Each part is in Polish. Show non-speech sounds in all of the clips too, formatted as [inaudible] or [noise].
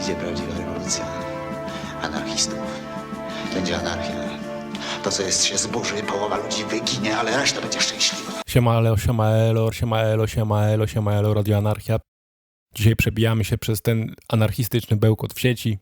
Idzie prawdziwa rewolucja anarchistów. Będzie anarchia. To, co jest się zburzy, połowa ludzi wyginie, ale reszta będzie szczęśliwa. Siema elo, siema elo, siema elo, siema elo, siema elo, Radio Anarchia. Dzisiaj przebijamy się przez ten anarchistyczny bełkot w sieci.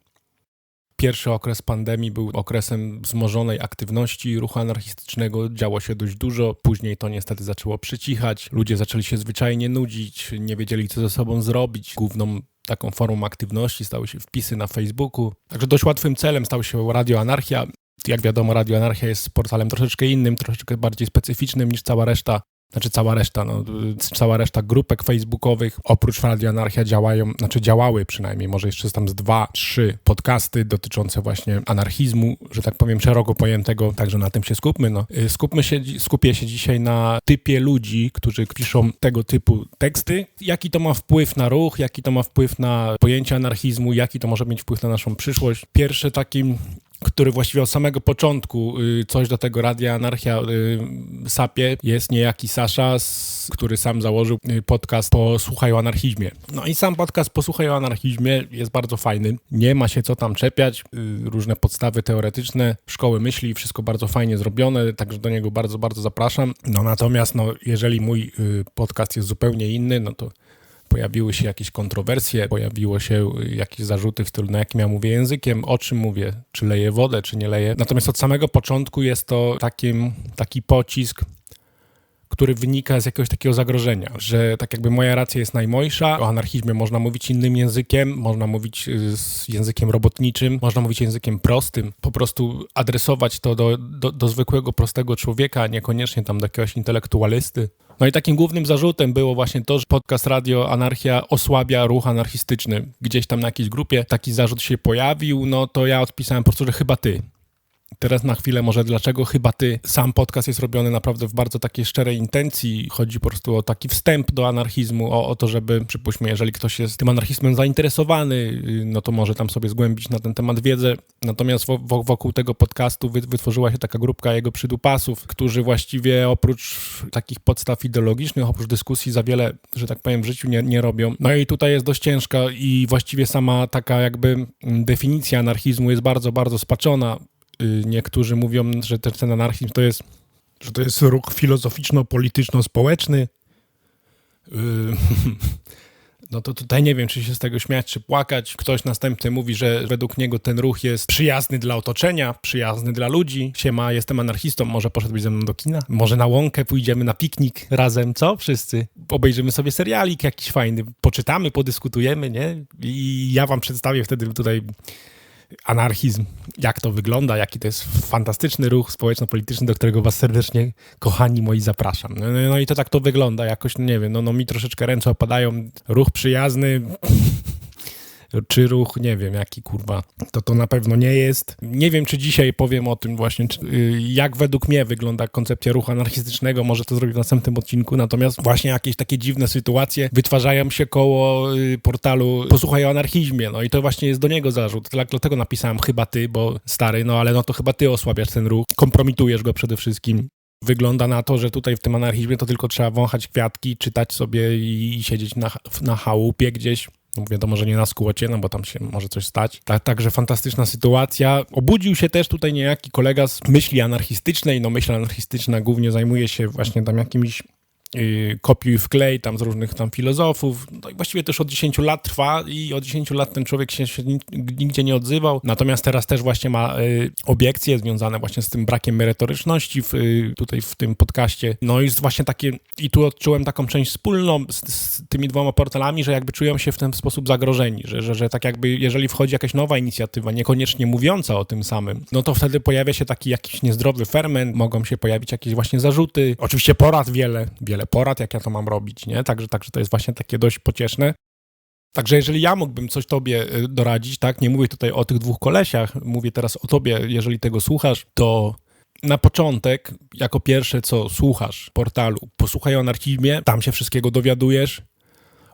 Pierwszy okres pandemii był okresem wzmożonej aktywności ruchu anarchistycznego, działo się dość dużo, później to niestety zaczęło przycichać, ludzie zaczęli się zwyczajnie nudzić, nie wiedzieli co ze sobą zrobić. Główną taką formą aktywności stały się wpisy na Facebooku. Także dość łatwym celem stał się Radio Anarchia. Jak wiadomo, Radio Anarchia jest portalem troszeczkę innym, troszeczkę bardziej specyficznym niż cała reszta znaczy cała reszta, no, cała reszta grupek facebookowych, oprócz Radio Anarchia działają, znaczy działały przynajmniej, może jeszcze tam z dwa, trzy podcasty dotyczące właśnie anarchizmu, że tak powiem szeroko pojętego, także na tym się skupmy. No. Y, Skupmy się, skupię się dzisiaj na typie ludzi, którzy piszą tego typu teksty, jaki to ma wpływ na ruch, jaki to ma wpływ na pojęcie anarchizmu, jaki to może mieć wpływ na naszą przyszłość. Pierwszy takim który właściwie od samego początku y, coś do tego Radia Anarchia y, sapie, jest niejaki Sasza, który sam założył y, podcast Posłuchaj o anarchizmie. No i sam podcast Posłuchaj o anarchizmie jest bardzo fajny. Nie ma się co tam czepiać. Różne podstawy teoretyczne, szkoły myśli, wszystko bardzo fajnie zrobione, także do niego bardzo, bardzo zapraszam. No natomiast no, jeżeli mój podcast jest zupełnie inny, no to pojawiły się jakieś kontrowersje, pojawiło się y, jakieś zarzuty w stylu, na jakim ja mówię językiem, o czym mówię, czy leję wodę, czy nie leję. Natomiast od samego początku jest to takim, taki pocisk, który wynika z jakiegoś takiego zagrożenia, że tak jakby moja racja jest najmojsza, o anarchizmie można mówić innym językiem, można mówić y, z językiem robotniczym, można mówić językiem prostym, po prostu adresować to do, do, do zwykłego, prostego człowieka, niekoniecznie tam do jakiegoś intelektualisty. No i takim głównym zarzutem było właśnie to, że podcast Radio Anarchia osłabia ruch anarchistyczny. Gdzieś tam na jakiejś grupie taki zarzut się pojawił, no to ja odpisałem po prostu, że chyba ty. Teraz na chwilę może dlaczego chyba ty. Sam podcast jest robiony naprawdę w bardzo takiej szczerej intencji. Chodzi po prostu o taki wstęp do anarchizmu, o, o to, żeby, przypuśćmy, jeżeli ktoś jest tym anarchizmem zainteresowany, y, no to może tam sobie zgłębić na ten temat wiedzę. Natomiast wo, wo, wokół tego podcastu wy, wytworzyła się taka grupka jego przydupasów, którzy właściwie oprócz takich podstaw ideologicznych, oprócz dyskusji za wiele, że tak powiem, w życiu nie, nie robią. No i tutaj jest dość ciężka i właściwie sama taka jakby definicja anarchizmu jest bardzo, bardzo spaczona niektórzy mówią, że ten, ten anarchizm to jest, że to jest ruch filozoficzno-polityczno-społeczny. Y, [laughs] No to tutaj nie wiem, czy się z tego śmiać, czy płakać. Ktoś następny mówi, że według niego ten ruch jest przyjazny dla otoczenia, przyjazny dla ludzi. Siema, jestem anarchistą, może poszedłbyś ze mną do kina? Może na łąkę pójdziemy na piknik razem, co? Wszyscy. Obejrzymy sobie serialik jakiś fajny, poczytamy, podyskutujemy, nie? I ja wam przedstawię wtedy tutaj anarchizm, jak to wygląda, jaki to jest fantastyczny ruch społeczno-polityczny, do którego was serdecznie, kochani moi, zapraszam. No, no, no i to tak to wygląda, jakoś, no nie wiem, no, no mi troszeczkę ręce opadają, ruch przyjazny, czy ruch, nie wiem, jaki kurwa, to to na pewno nie jest. Nie wiem, czy dzisiaj powiem o tym właśnie, czy, y, jak według mnie wygląda koncepcja ruchu anarchistycznego, może to zrobię w następnym odcinku, natomiast właśnie jakieś takie dziwne sytuacje wytwarzają się koło y, portalu Posłuchaj o anarchizmie, no i to właśnie jest do niego zarzut, Dla- dlatego napisałem chyba ty, bo stary, no ale no to chyba ty osłabiasz ten ruch, kompromitujesz go przede wszystkim. Wygląda na to, że tutaj w tym anarchizmie to tylko trzeba wąchać kwiatki, czytać sobie i, i siedzieć na, na chałupie gdzieś. No wiadomo, że nie na skłocie, no bo tam się może coś stać. Tak, także fantastyczna sytuacja. Obudził się też tutaj niejaki kolega z myśli anarchistycznej. No myśl anarchistyczna głównie zajmuje się właśnie tam jakimiś kopiuj wklej tam z różnych tam filozofów. No i właściwie też od 10 lat trwa i od 10 lat ten człowiek się, się nig- nigdzie nie odzywał. Natomiast teraz też właśnie ma yy, obiekcje związane właśnie z tym brakiem merytoryczności w, yy, tutaj w tym podcaście. No i jest właśnie takie, i tu odczułem taką część wspólną z, z tymi dwoma portalami, że jakby czują się w ten sposób zagrożeni, że, że, że tak jakby jeżeli wchodzi jakaś nowa inicjatywa, niekoniecznie mówiąca o tym samym, no to wtedy pojawia się taki jakiś niezdrowy ferment, mogą się pojawić jakieś właśnie zarzuty. Oczywiście porad wiele, wiele porad, jak ja to mam robić, nie? Także, także to jest właśnie takie dość pocieszne. Także jeżeli ja mógłbym coś tobie y, doradzić, tak, nie mówię tutaj o tych dwóch kolesiach, mówię teraz o tobie, jeżeli tego słuchasz, to na początek, jako pierwsze co słuchasz portalu, posłuchaj o anarchizmie, tam się wszystkiego dowiadujesz,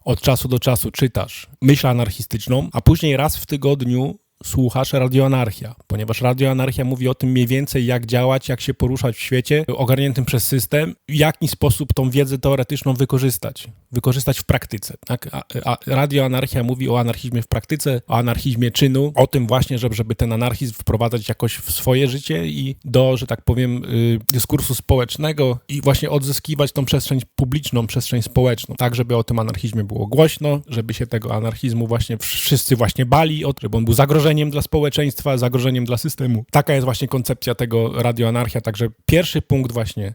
od czasu do czasu czytasz myśl anarchistyczną, a później raz w tygodniu słuchasz Radio Anarchia, ponieważ Radio Anarchia mówi o tym mniej więcej, jak działać, jak się poruszać w świecie ogarniętym przez system, w jaki sposób tą wiedzę teoretyczną wykorzystać, wykorzystać w praktyce. Tak? A, a Radio Anarchia mówi o anarchizmie w praktyce, o anarchizmie czynu, o tym właśnie, żeby, żeby ten anarchizm wprowadzać jakoś w swoje życie i do, że tak powiem, y, dyskursu społecznego i właśnie odzyskiwać tą przestrzeń publiczną, przestrzeń społeczną, tak, żeby o tym anarchizmie było głośno, żeby się tego anarchizmu właśnie wszyscy właśnie bali, żeby on był zagrożeniem dla społeczeństwa, zagrożeniem dla systemu. Taka jest właśnie koncepcja tego Radio Anarchia, także pierwszy punkt właśnie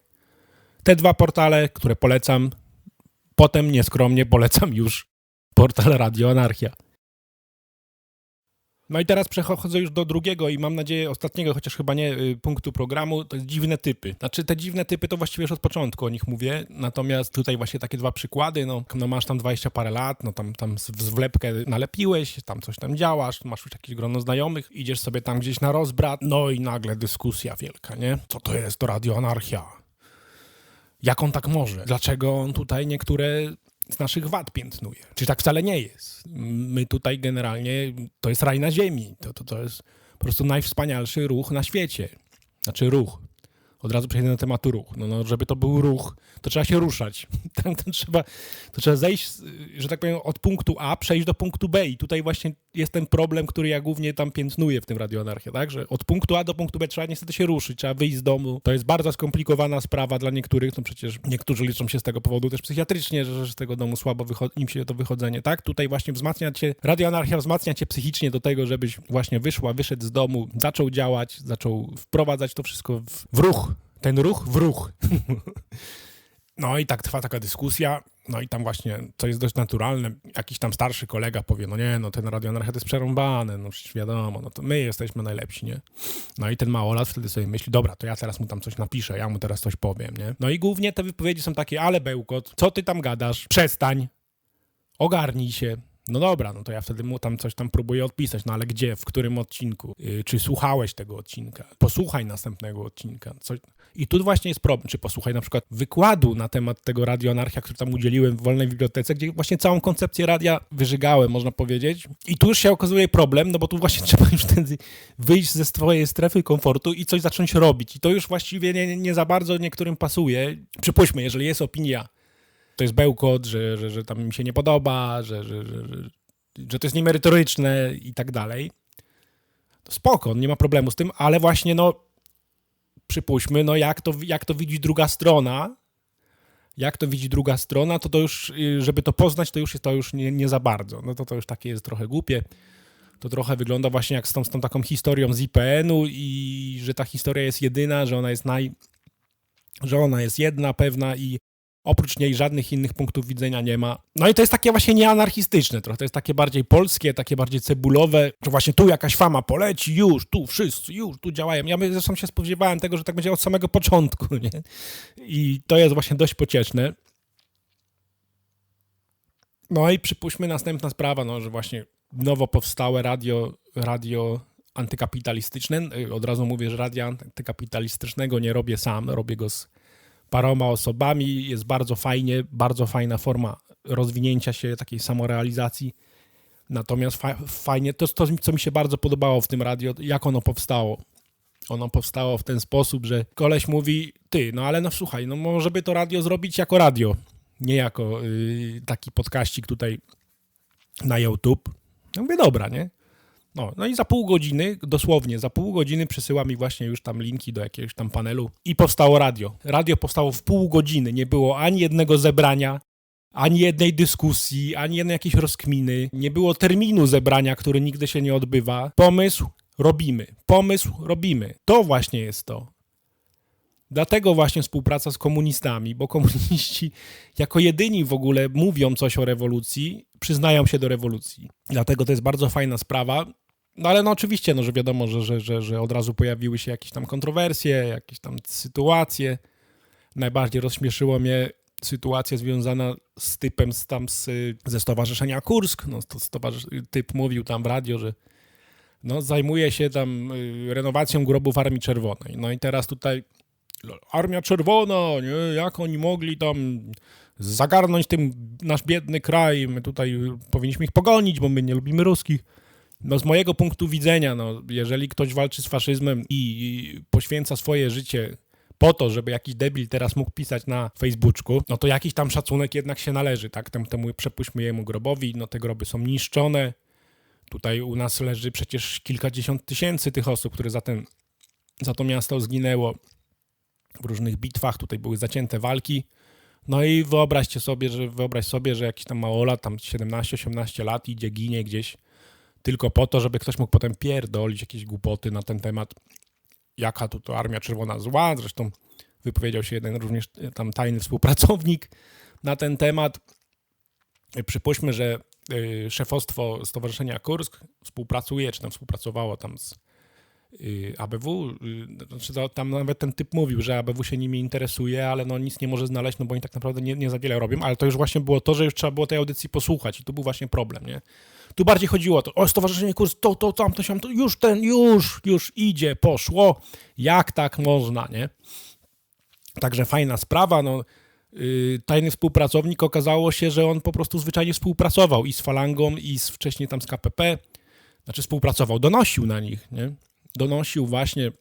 te dwa portale, które polecam, potem nieskromnie polecam już portal Radio Anarchia. No i teraz przechodzę już do drugiego i mam nadzieję ostatniego, chociaż chyba nie, y, punktu programu, to jest dziwne typy. Znaczy te dziwne typy to właściwie już od początku o nich mówię, natomiast tutaj właśnie takie dwa przykłady, no, no masz tam 20 parę lat, no tam, tam z- z wlepkę nalepiłeś, tam coś tam działasz, masz już jakieś grono znajomych, idziesz sobie tam gdzieś na rozbrat, no i nagle dyskusja wielka, nie? Co to jest to Radio Anarchia? Jak on tak może? Dlaczego on tutaj niektóre z naszych wad piętnuje? Czy tak wcale nie jest? My tutaj generalnie, to jest raj na ziemi. To, to, to jest po prostu najwspanialszy ruch na świecie. Znaczy ruch. Od razu przejdę do tematu ruch. No, no, żeby to był ruch, to trzeba się ruszać. [laughs] Tak, to, trzeba, to trzeba zejść, że tak powiem, od punktu A, przejść do punktu B. I tutaj właśnie jest ten problem, który ja głównie tam piętnuję w tym Radio Anarchia, tak? Że od punktu A do punktu B trzeba niestety się ruszyć, trzeba wyjść z domu. To jest bardzo skomplikowana sprawa dla niektórych, no przecież niektórzy liczą się z tego powodu też psychiatrycznie, że, że z tego domu słabo im się to wychodzenie, tak? Tutaj właśnie wzmacnia cię, Radio Anarchia wzmacnia cię psychicznie do tego, żebyś właśnie wyszła, wyszedł z domu, zaczął działać, zaczął wprowadzać to wszystko w, w ruch. Ten ruch w ruch. [laughs] No i tak trwa taka dyskusja, no i tam właśnie, co jest dość naturalne, jakiś tam starszy kolega powie, no nie, no ten Radio Anarchia to jest przerąbane, no przecież wiadomo, no to my jesteśmy najlepsi, nie? No i ten małolat wtedy sobie myśli, dobra, to ja teraz mu tam coś napiszę, ja mu teraz coś powiem, nie? No i głównie te wypowiedzi są takie, ale bełkot, co ty tam gadasz? Przestań, ogarnij się. No dobra, no to ja wtedy mu tam coś tam próbuję odpisać, no ale gdzie, w którym odcinku? Yy, czy słuchałeś tego odcinka? Posłuchaj następnego odcinka. Co... I tu właśnie jest problem, czy posłuchaj na przykład wykładu na temat tego Radio Anarchia, który tam udzieliłem w Wolnej Bibliotece, gdzie właśnie całą koncepcję radia wyżygałem, można powiedzieć. I tu już się okazuje problem, no bo tu właśnie [laughs] trzeba już wtedy wyjść ze swojej strefy komfortu i coś zacząć robić. I to już właściwie nie, nie za bardzo niektórym pasuje. Przypuśćmy, jeżeli jest opinia to jest bełkot, że, że, że tam mi się nie podoba, że, że, że, że, to jest niemerytoryczne i tak dalej. Spoko, nie ma problemu z tym, ale właśnie no przypuśćmy, no jak to, jak to widzi druga strona, jak to widzi druga strona, to to już, y, żeby to poznać, to już jest to już nie, nie za bardzo. No to to już takie jest trochę głupie. To trochę wygląda właśnie jak z tą, z tą taką historią z IPN-u i że ta historia jest jedyna, że ona jest naj... że ona jest jedna, pewna i Oprócz niej żadnych innych punktów widzenia nie ma. No i to jest takie właśnie nieanarchistyczne trochę. To jest takie bardziej polskie, takie bardziej cebulowe, że właśnie tu jakaś fama poleci, już, tu wszyscy, już, tu działają. Ja zresztą się spodziewałem tego, że tak będzie od samego początku, [laughs] nie? I to jest właśnie dość pocieszne. No i przypuśćmy następna sprawa, no, że właśnie nowo powstałe radio, radio antykapitalistyczne. Y, Od razu mówię, że radia antykapitalistycznego nie robię sam, robię go z paroma osobami. Jest bardzo fajnie, bardzo fajna forma rozwinięcia się, takiej samorealizacji. Natomiast fa fajnie, to jest to, co mi się bardzo podobało w tym radio, jak ono powstało. Ono powstało w ten sposób, że koleś mówi, ty, no ale no słuchaj, no może by to radio zrobić jako radio, nie jako y, taki podkaścik tutaj na YouTube. Ja mówię, dobra, nie? No, no i za pół godziny, dosłownie za pół godziny przesyła mi właśnie już tam linki do jakiegoś tam panelu i powstało radio. Radio powstało w pół godziny, nie było ani jednego zebrania, ani jednej dyskusji, ani jednej jakiejś rozkminy, nie było terminu zebrania, który nigdy się nie odbywa. Pomysł, robimy. Pomysł, robimy. To właśnie jest to. Dlatego właśnie współpraca z komunistami, bo komuniści jako jedyni w ogóle mówią coś o rewolucji, przyznają się do rewolucji. Dlatego to jest bardzo fajna sprawa. No ale no oczywiście, no, że wiadomo, że, że, że, że od razu pojawiły się jakieś tam kontrowersje, jakieś tam sytuacje. Najbardziej rozśmieszyło mnie sytuacja związana z typem tam z, ze Stowarzyszenia Kursk. No, to stowarzysz... Typ mówił tam w radio, że no, zajmuje się tam y, renowacją grobów Armii Czerwonej. No i teraz tutaj Armia Czerwona, nie? jak oni mogli tam zagarnąć tym nasz biedny kraj, my tutaj powinniśmy ich pogonić, bo my nie lubimy ruskich. No z mojego punktu widzenia, no, jeżeli ktoś walczy z faszyzmem i poświęca swoje życie po to, żeby jakiś debil teraz mógł pisać na Facebooku, no to jakiś tam szacunek jednak się należy, tak? Temu, temu przepuśćmy jemu grobowi, no te groby są niszczone. Tutaj u nas leży przecież kilkadziesiąt tysięcy tych osób, które za, ten, za to miasto zginęło w różnych bitwach, tutaj były zacięte walki. No i wyobraźcie sobie, że wyobraź sobie, że jakiś tam małolat, tam 17-18 lat idzie, ginie gdzieś tylko po to, żeby ktoś mógł potem pierdolić jakieś głupoty na ten temat, jaka tu to Armia Czerwona zła. Zresztą wypowiedział się jeden również e, tam tajny współpracownik na ten temat. E, Przypuśćmy, że y, szefostwo Stowarzyszenia Kursk współpracuje, czy tam współpracowało tam z ABW, y, znaczy tam nawet ten typ mówił, że ABW się nimi interesuje, ale no nic nie może znaleźć, no bo oni tak naprawdę nie, nie za wiele robią, ale to już właśnie było to, że już trzeba było tej audycji posłuchać i tu był właśnie problem, nie? Tu bardziej chodziło o to, o stowarzyszenie kurs, to, to, tamto, to, już ten, już, już idzie, poszło, jak tak można, nie? Także fajna sprawa, no yy, tajny współpracownik okazało się, że on po prostu zwyczajnie współpracował i z Falangą, i z, wcześniej tam z KPP, znaczy współpracował, donosił na nich, nie? Donosił właśnie,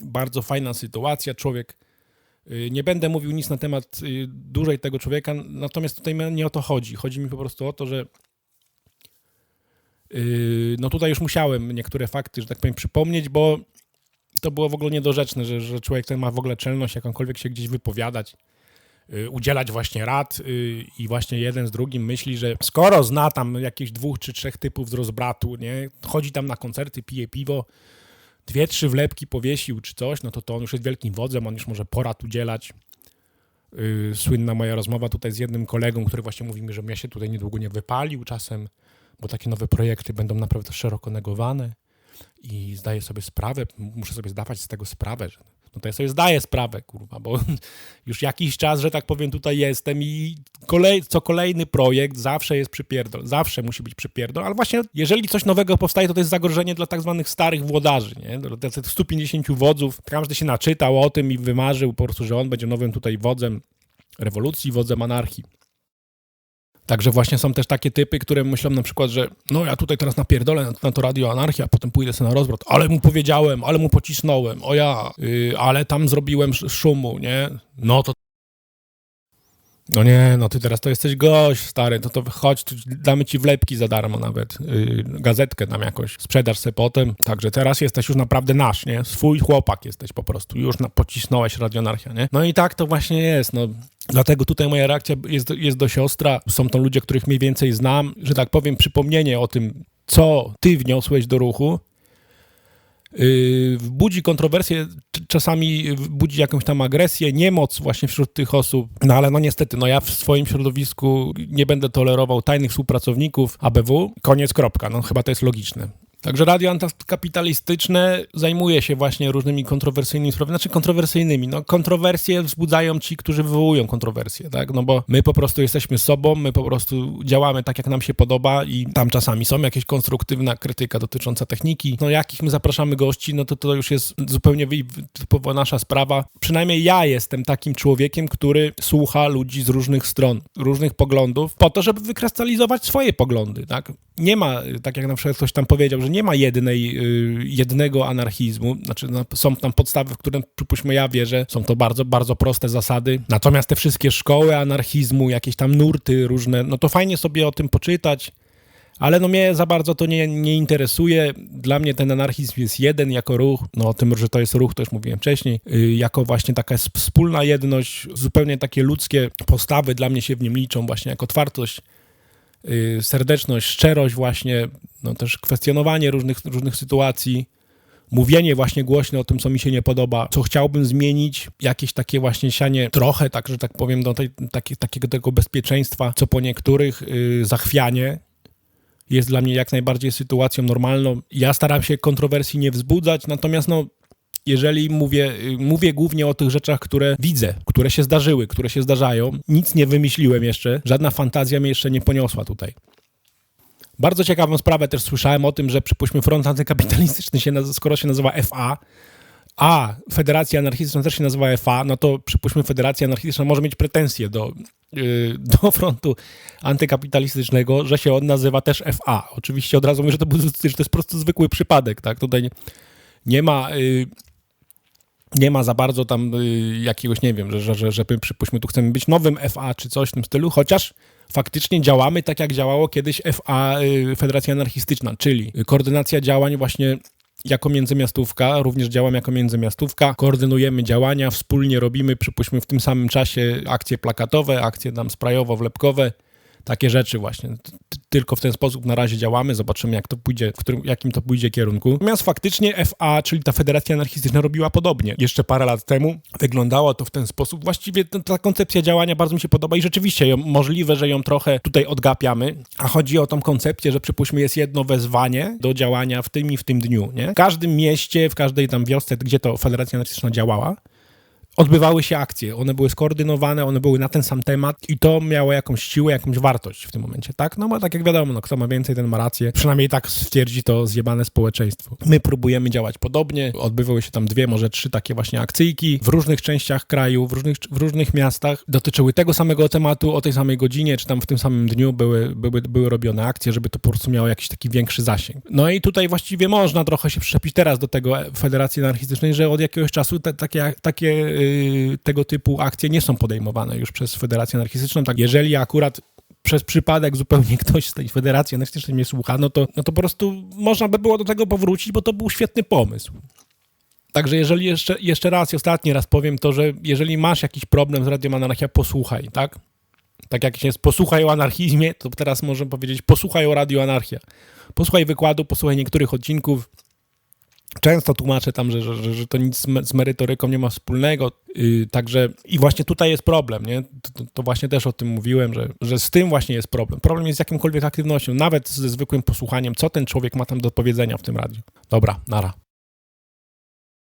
bardzo fajna sytuacja, człowiek, yy, nie będę mówił nic na temat yy, dłużej tego człowieka, natomiast tutaj nie o to chodzi, chodzi mi po prostu o to, że Yy, no tutaj już musiałem niektóre fakty, że tak powiem, przypomnieć, bo to było w ogóle niedorzeczne, że, że człowiek ten ma w ogóle czelność jakąkolwiek się gdzieś wypowiadać, udzielać właśnie rad yy, i właśnie jeden z drugim myśli, że skoro zna tam jakichś dwóch czy trzech typów z rozbratu, nie, chodzi tam na koncerty, pije piwo, dwie, trzy wlepki powiesił czy coś, no to to on już jest wielkim wodzem, on już może porad udzielać. Słynna moja rozmowa tutaj z jednym kolegą, który właśnie mówi mi, że ja się tutaj niedługo nie wypalił czasem, bo takie nowe projekty będą naprawdę szeroko negowane i zdaję sobie sprawę, muszę sobie zdawać z tego sprawę, że no to ja sobie zdaję sprawę, kurwa, bo [laughs] już jakiś czas, że tak powiem, tutaj jestem i kolej, co kolejny projekt zawsze jest przypierdol, zawsze musi być przypierdol, ale właśnie jeżeli coś nowego powstaje, to to jest zagrożenie dla tak zwanych starych włodarzy, nie? Dla tych 150 wodzów, każdy się naczytał o tym i wymarzył po prostu, że on będzie nowym tutaj wodzem rewolucji, wodzem anarchii. Także właśnie są też takie typy, które myślą na przykład, że no ja tutaj teraz napierdolę na, to radio anarchia, a potem pójdę sobie na rozwrót, ale mu powiedziałem, ale mu pocisnąłem, o ja, yy, ale tam zrobiłem szumu, nie? No to no nie, no ty teraz to jesteś gość, stary, to to chodź, damy ci wlepki za darmo nawet, yy, gazetkę tam jakoś, sprzedasz se potem, także teraz jesteś już naprawdę nasz, nie? Swój chłopak jesteś po prostu, już na, pocisnąłeś radionarchia, nie? No i tak to właśnie jest, no. Dlatego tutaj moja reakcja jest, jest do siostra, są to ludzie, których mniej więcej znam, że tak powiem, przypomnienie o tym, co ty wniosłeś do ruchu, budzi kontrowersję, czasami budzi jakąś tam agresję, niemoc właśnie wśród tych osób, no ale no niestety, no ja w swoim środowisku nie będę tolerował tajnych współpracowników ABW, koniec, kropka, no chyba to jest logiczne. Także radio antykapitalistyczne zajmuje się właśnie różnymi kontrowersyjnymi sprawami, znaczy kontrowersyjnymi. No, kontrowersje wzbudzają ci, którzy wywołują kontrowersje, tak? No bo my po prostu jesteśmy sobą, my po prostu działamy tak, jak nam się podoba i tam czasami są jakieś konstruktywna krytyka dotycząca techniki. No jakich my zapraszamy gości, no to to już jest zupełnie typowo nasza sprawa. Przynajmniej ja jestem takim człowiekiem, który słucha ludzi z różnych stron, różnych poglądów, po to, żeby wykrystalizować swoje poglądy, tak? Nie ma, tak jak na przykład ktoś tam powiedział, że nie ma jednej, y, jednego anarchizmu. Znaczy, są tam podstawy, w które, przypuśćmy, ja wierzę. Są to bardzo, bardzo proste zasady. Natomiast te wszystkie szkoły anarchizmu, jakieś tam nurty różne, no to fajnie sobie o tym poczytać. Ale no mnie za bardzo to nie, nie interesuje. Dla mnie ten anarchizm jest jeden jako ruch. No o tym, że to jest ruch, to już mówiłem wcześniej. Y, jako właśnie taka wspólna jedność, zupełnie takie ludzkie postawy dla mnie się w nim liczą, właśnie jako otwartość serdeczność, szczerość właśnie, no też kwestionowanie różnych, różnych sytuacji, mówienie właśnie głośno o tym, co mi się nie podoba, co chciałbym zmienić, jakieś takie właśnie sianie trochę, tak, że tak powiem, do tej, takie, takiego tego bezpieczeństwa, co po niektórych yy, zachwianie jest dla mnie jak najbardziej sytuacją normalną. Ja staram się kontrowersji nie wzbudzać, natomiast no, jeżeli mówię, mówię głównie o tych rzeczach, które widzę, które się zdarzyły, które się zdarzają. Nic nie wymyśliłem jeszcze, żadna fantazja mnie jeszcze nie poniosła tutaj. Bardzo ciekawą sprawę też słyszałem o tym, że przypuśćmy front antykapitalistyczny się, skoro się nazywa FA, a Federacja Anarchistyczna też się nazywa FA, no to przypuśćmy Federacja Anarchistyczna może mieć pretensje do, yy, [laughs] do frontu antykapitalistycznego, że się on nazywa też FA. Oczywiście od razu mówię, że to, że to jest po prostu zwykły przypadek, tak? Tutaj nie, nie ma... Yy, nie ma za bardzo tam y, jakiegoś, nie wiem, że, że, że, że przypuśćmy tu chcemy być nowym FA czy coś w tym stylu, chociaż faktycznie działamy tak, jak działało kiedyś FA, y, Federacja Anarchistyczna, czyli koordynacja działań właśnie jako międzymiastówka, również działam jako międzymiastówka, koordynujemy działania, wspólnie robimy, przypuśćmy w tym samym czasie akcje plakatowe, akcje tam sprajowo-wlepkowe, takie rzeczy właśnie. Tylko w ten sposób na razie działamy, zobaczymy jak to pójdzie, w którym, jakim to pójdzie kierunku. Natomiast faktycznie FA, czyli ta Federacja Anarchistyczna robiła podobnie. Jeszcze parę lat temu wyglądało to w ten sposób. Właściwie ta, koncepcja działania bardzo mi się podoba i rzeczywiście możliwe, że ją trochę tutaj odgapiamy, a chodzi o tą koncepcję, że przypuśćmy jest jedno wezwanie do działania w tym i w tym dniu, nie? W każdym mieście, w każdej tam wiosce, gdzie to Federacja Anarchistyczna działała, odbywały się akcje. One były skoordynowane, one były na ten sam temat i to miało jakąś siłę, jakąś wartość w tym momencie, tak? No bo tak jak wiadomo, no, kto ma więcej, ten ma rację. Przynajmniej tak stwierdzi to zjebane społeczeństwo. My próbujemy działać podobnie. Odbywały się tam dwie, może trzy takie właśnie akcyjki w różnych częściach kraju, w różnych, w różnych miastach. Dotyczyły tego samego tematu, o tej samej godzinie, czy tam w tym samym dniu były, były, były robione akcje, żeby to po prostu miało jakiś taki większy zasięg. No i tutaj właściwie można trochę się przyczepić teraz do tego Federacji Anarchistycznej, że od jakiegoś czasu te, takie, takie yy, tego typu akcje nie są podejmowane już przez Federację Anarchistyczną. Tak, jeżeli akurat przez przypadek zupełnie [laughs] ktoś z tej Federacji Anarchistycznej mnie słucha, no to, no to po prostu można by było do tego powrócić, bo to był świetny pomysł. Także jeżeli jeszcze, jeszcze raz i ostatni raz powiem to, że jeżeli masz jakiś problem z Radiem Anarchia, posłuchaj, tak? Tak jak jest posłuchaj o anarchizmie, to teraz możemy powiedzieć posłuchaj o Radio Anarchia. Posłuchaj wykładu, posłuchaj niektórych odcinków. Często tłumaczę tam, że, że, że to nic z me- z merytoryką nie ma wspólnego. Yy, także i właśnie tutaj jest problem, nie? To, to, właśnie też o tym mówiłem, że, że z tym właśnie jest problem. Problem jest z jakąkolwiek aktywnością, nawet ze zwykłym posłuchaniem, co ten człowiek ma tam do powiedzenia w tym radiu. Dobra, nara.